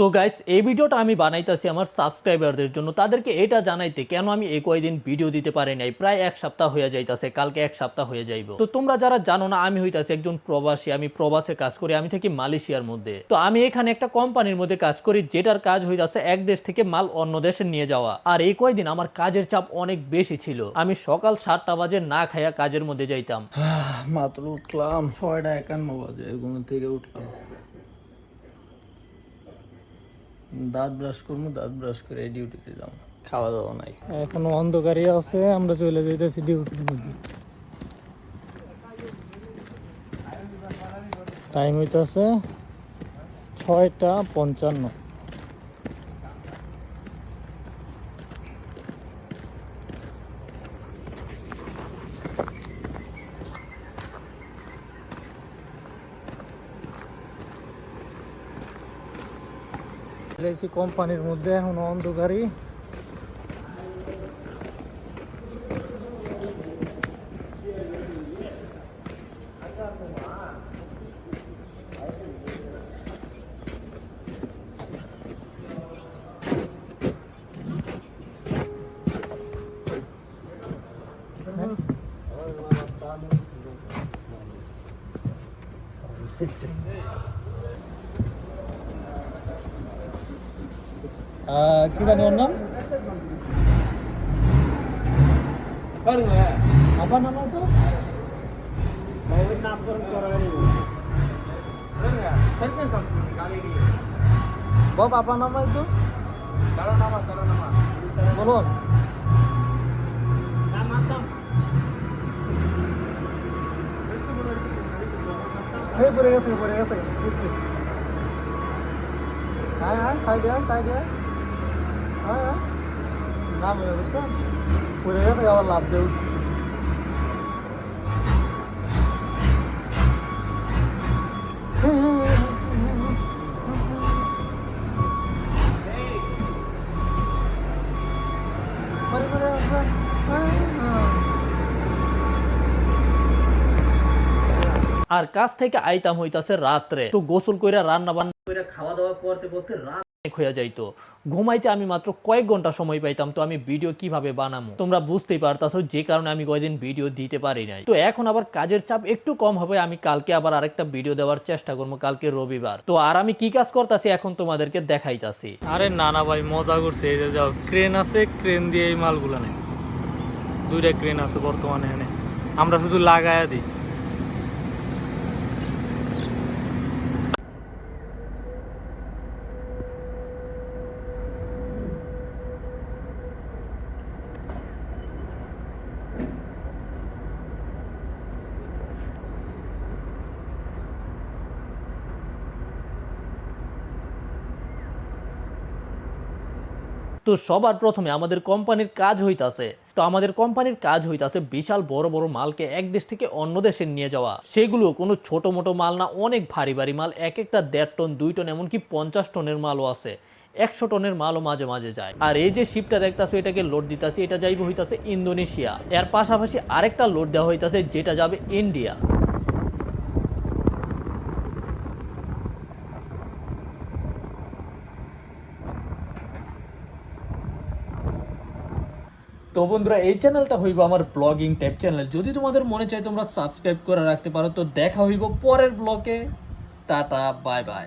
তো গাইস এই ভিডিওটা আমি বানাইতেছি আমার সাবস্ক্রাইবারদের জন্য। তাদেরকে এটা জানাইতে কেন আমি এই কয়দিন ভিডিও দিতে পারি নাই? প্রায় এক সপ্তাহ হয়ে যাইতাছে, কালকে এক সপ্তাহ হয়ে যাইব। তো তোমরা যারা জানো না, আমি হইতাছি একজন প্রবাসী, আমি প্রবাসে কাজ করি, আমি থাকি মালয়েশিয়ার মধ্যে। তো আমি এখানে একটা কোম্পানির মধ্যে কাজ করি, যেটার কাজ হইতাছে এক দেশ থেকে মাল অন্য দেশে নিয়ে যাওয়া। আর এই কয়দিন আমার কাজের চাপ অনেক বেশি ছিল। আমি সকাল সাতটা বাজে না খাইয়া কাজের মধ্যে যাইতাম। মাত্র উঠলাম ছয়টা একান্ন বাজে, ঘুম থেকে উঠলাম। দাঁত ব্রাশ করব, দাঁত ব্রাশ করে ডিউটিতে যাম খাওয়া দাওয়া নাই। এখনও অন্ধকারই আছে, আমরা চলে যেতেছি ডিউটির মধ্যে। টাইম হইতেছে ছয়টা পঞ্চান্ন। এলআইসি কোম্পানির মধ্যে এখনও অন্ধকারই আহ, কি জানি ওর নাম আবার নাম তো বাব আপনার নাম তো বলুন এই পড়ে গেছে পড়ে গেছে বুঝছি হ্যাঁ হ্যাঁ সাইডে সাইডে আর কাজ থেকে আইতাম হইতাছে রাত্রে। তো গোসল কইরা রান্না বান্না কইরা খাওয়া দাওয়া করতে করতে রাত হইয়া যাইতো ঘুমাইতে আমি মাত্র কয়েক ঘণ্টা সময় পাইতাম, তো আমি ভিডিও কীভাবে বানাবো তোমরা বুঝতেই পারতাছো যে কারণে আমি কয়দিন ভিডিও দিতে পারি নাই। তো এখন আবার কাজের চাপ একটু কম হবে, আমি কালকে আবার আরেকটা ভিডিও দেওয়ার চেষ্টা করব কালকে রবিবার। তো আর আমি কি কাজ করতেছি এখন তোমাদেরকে দেখাইতাছি। আরে না না ভাই, মজা করছে। এই যে যাও ক্রেন আছে ক্রেন দিয়ে এই মালগুলো নেই দুইটা ক্রেন আছে বর্তমানে এনে। আমরা শুধু লাগায়া দিই। তো সবার প্রথমে আমাদের কোম্পানির কাজ হইতাছে। তো আমাদের কোম্পানির কাজ হইতাছে বিশাল বড় বড় মালকে এক দেশ থেকে অন্য দেশে নিয়ে যাওয়া। সেগুলো কোনো ছোট মোটো মাল না, অনেক ভারী ভারী মাল এক একটা দেড় টন, দুই টন, এমনকি পঞ্চাশ টনের মালও আছে। একশো টনের মালও মাঝে মাঝে যায়। আর এই যে শিপটা দেখতাছো, এটাকে লোড দিতাছি, এটা যাইব হইতাছে ইন্দোনেশিয়া। এর পাশাপাশি আরেকটা লোড দেওয়া হইতাছে, যেটা যাবে ইন্ডিয়া। তো বন্ধুরা, এই চ্যানেলটা হইব আমার ব্লগিং টাইপ চ্যানেল। যদি তোমাদের মনে চায় তোমরা সাবস্ক্রাইব করে রাখতে পারো, তো দেখা হইব পরের ব্লগে। Tata bye bye